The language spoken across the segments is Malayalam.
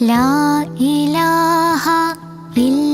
ലാ ഇലാഹ ഇല്ലല്ലാഹു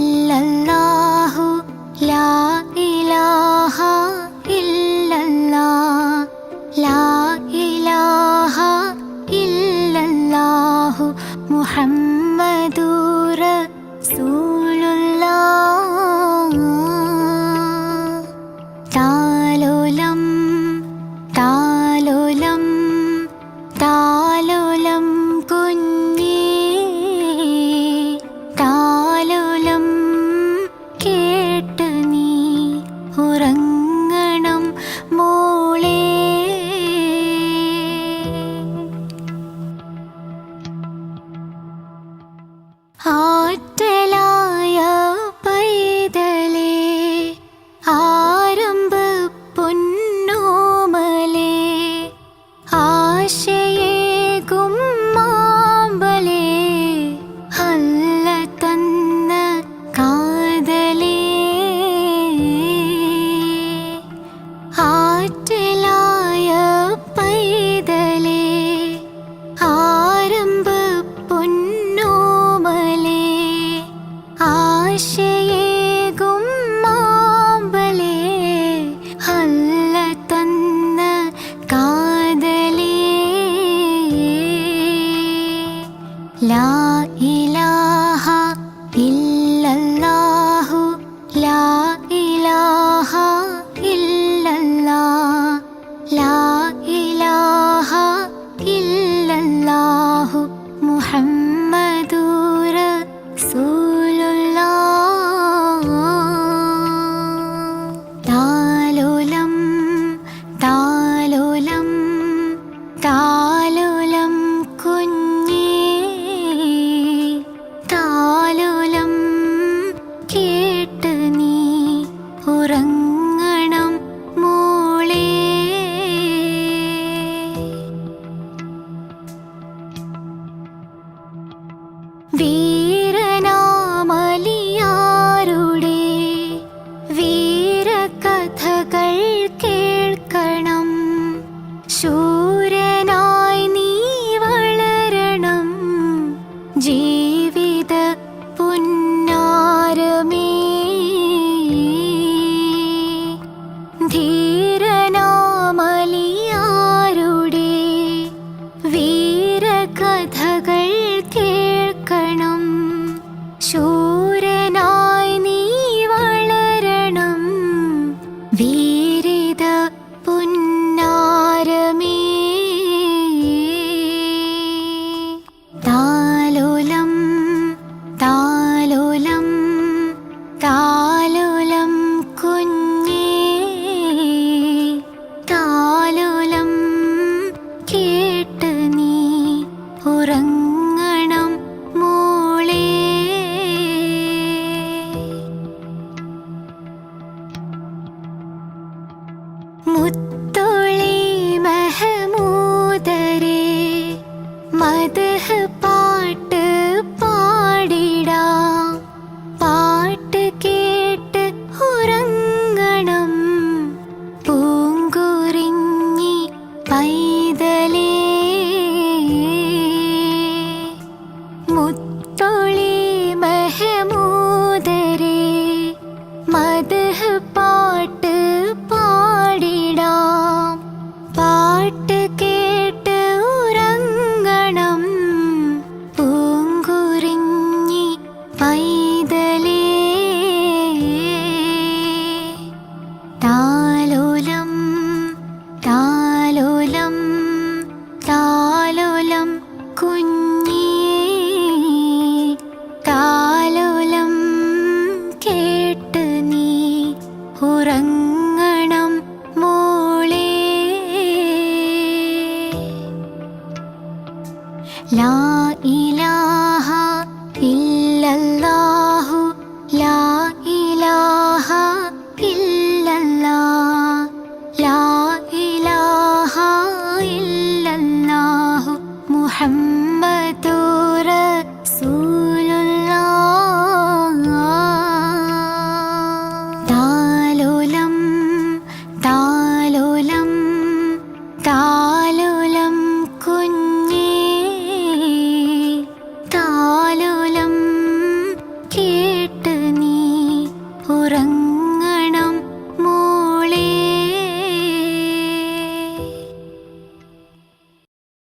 聊一聊。记。മുത്തോളി മഹമൂദരെ മദഹ പാട്ട് പാടിടാ. പാട്ട് കേട്ട് ഉറങ്ങണം. പൂങ്കുറിഞ്ഞി പൈതലി പൈതലേ താലോലം താലോലം താലോലം കുഞ്ഞിയേ താലോലം കേട്ട് നീ ഉറങ്ങ. I'm.